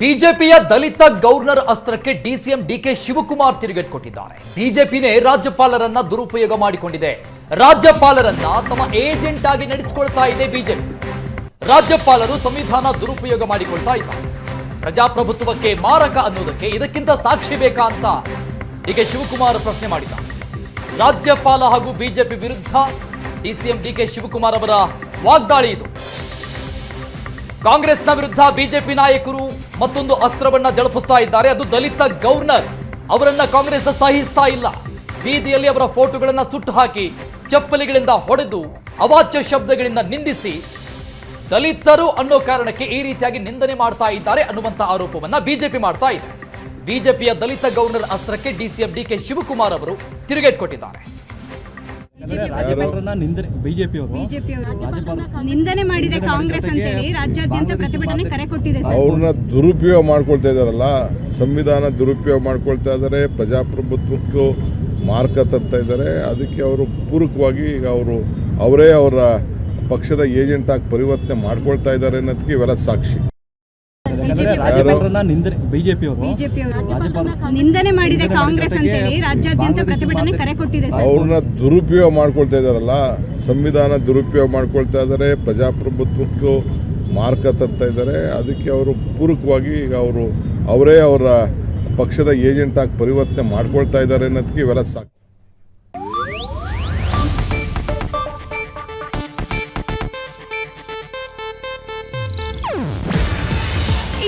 ಬಿಜೆಪಿಯ ದಲಿತ ಗವರ್ನರ್ ಅಸ್ತ್ರಕ್ಕೆ ಡಿಸಿಎಂ ಡಿಕೆ ಶಿವಕುಮಾರ್ ತಿರುಗೇಟ್ ಕೊಟ್ಟಿದ್ದಾರೆ. ಬಿಜೆಪಿನೇ ರಾಜ್ಯಪಾಲರನ್ನ ದುರುಪಯೋಗ ಮಾಡಿಕೊಂಡಿದೆ. ರಾಜ್ಯಪಾಲರನ್ನ ತಮ್ಮ ಏಜೆಂಟ್ ಆಗಿ ನಡೆಸಿಕೊಳ್ತಾ ಇದೆ ಬಿಜೆಪಿ. ರಾಜ್ಯಪಾಲರು ಸಂವಿಧಾನ ದುರುಪಯೋಗ ಮಾಡಿಕೊಳ್ತಾ ಇದ್ದಾರೆ. ಪ್ರಜಾಪ್ರಭುತ್ವಕ್ಕೆ ಮಾರಕ ಅನ್ನೋದಕ್ಕೆ ಇದಕ್ಕಿಂತ ಸಾಕ್ಷಿ ಬೇಕಾ ಅಂತ ಡಿಕೆ ಶಿವಕುಮಾರ್ ಪ್ರಶ್ನೆ ಮಾಡಿದ್ದಾರೆ. ರಾಜ್ಯಪಾಲ ಹಾಗೂ ಬಿಜೆಪಿ ವಿರುದ್ಧ ಡಿಸಿಎಂ ಡಿಕೆ ಶಿವಕುಮಾರ್ ಅವರ ವಾಗ್ದಾಳಿ ಇದು. ಕಾಂಗ್ರೆಸ್ನ ವಿರುದ್ಧ ಬಿಜೆಪಿ ನಾಯಕರು ಮತ್ತೊಂದು ಅಸ್ತ್ರವನ್ನ ಜಳಪಿಸ್ತಾ ಇದ್ದಾರೆ. ಅದು ದಲಿತ ಗವರ್ನರ್ ಅವರನ್ನ ಕಾಂಗ್ರೆಸ್ ಸಹಿಸ್ತಾ ಇಲ್ಲ. ಬೀದಿಯಲ್ಲಿ ಅವರ ಫೋಟೋಗಳನ್ನ ಸುಟ್ಟು ಹಾಕಿ ಚಪ್ಪಲಿಗಳಿಂದ ಹೊಡೆದು ಅವಾಚ್ಯ ಶಬ್ದಗಳಿಂದ ನಿಂದಿಸಿ ದಲಿತರು ಅನ್ನೋ ಕಾರಣಕ್ಕೆ ಈ ರೀತಿಯಾಗಿ ನಿಂದನೆ ಮಾಡ್ತಾ ಇದ್ದಾರೆ ಅನ್ನುವಂತ ಆರೋಪವನ್ನ ಬಿಜೆಪಿ ಮಾಡ್ತಾ ಇದೆ. ಬಿಜೆಪಿಯ ದಲಿತ ಗವರ್ನರ್ ಅಸ್ತ್ರಕ್ಕೆ ಡಿಸಿಎಂ ಡಿಕೆ ಶಿವಕುಮಾರ್ ಅವರು ತಿರುಗೇಟ್ ಕೊಟ್ಟಿದ್ದಾರೆ. ನಿಂದನೆ ಬಿಜೆಪಿ ಅವರು ಬಿಜೆಪಿಯವರು ನಿಂದನೆ ಮಾಡಿದೆ ಕಾಂಗ್ರೆಸ್ ಅಂತೇಳಿ ರಾಜ್ಯಾದ್ಯಂತ ಪ್ರತಿಭಟನೆ ಕರೆ ಕೊಟ್ಟಿದೆ ಸರ್. ಅವ್ರನ್ನ ದುರುಪಯೋಗ ಮಾಡ್ಕೊಳ್ತಾ ಇದಾರಲ್ಲ ಸಂವಿಧಾನ ದುರುಪಯೋಗ ಮಾಡ್ಕೊಳ್ತಾ ಇದ್ದಾರೆ ಪ್ರಜಾಪ್ರಭುತ್ವಕ್ಕೂ ಮಾರ್ಕ ತರ್ತಾ ಇದ್ದಾರೆ ಅದಕ್ಕೆ ಅವರು ಪೂರಕವಾಗಿ ಈಗ ಅವರು ಅವರೇ ಅವರ ಪಕ್ಷದ ಏಜೆಂಟ್ ಆಗಿ ಪರಿವರ್ತನೆ ಮಾಡ್ಕೊಳ್ತಾ ಇದ್ದಾರೆ ಅನ್ನೋದಕ್ಕೆ ಇವೆಲ್ಲ ಸಾಕ್ಷಿ. ಯಾಕಂದ್ರೆ ರಾಜ್ಯಪಾಲರನ್ನ ನಿಂದನೆ ಬಿಜೆಪಿ ಅವರು. ನಿಂದನೆ ಮಾಡಿದೆ ಕಾಂಗ್ರೆಸ್ ಅಂತೇಳಿ ರಾಜ್ಯಾದ್ಯಂತ ಪ್ರತಿಭಟನೆ ಕರೆ ಕೊಟ್ಟಿದೆ ಸರ್. ಅವ್ರನ್ನ ದುರುಪಯೋಗ ಮಾಡ್ಕೊಳ್ತಾ ಇದಾರಲ್ಲ ಸಂವಿಧಾನ ದುರುಪಯೋಗ ಮಾಡ್ಕೊಳ್ತಾ ಇದಾರೆ ಪ್ರಜಾಪ್ರಭುತ್ವಕ್ಕೂ ಮಾರ್ಕ ತರ್ತಾ ಇದ್ದಾರೆ ಅದಕ್ಕೆ ಅವರು ಪೂರಕವಾಗಿ ಈಗ ಅವರು ಅವರೇ ಅವರ ಪಕ್ಷದ ಏಜೆಂಟ್ ಆಗಿ ಪರಿವರ್ತನೆ ಮಾಡ್ಕೊಳ್ತಾ ಇದ್ದಾರೆ ಅನ್ನೋದಕ್ಕೆ ಇವೆಲ್ಲ ಸಾಕ್ಷಿ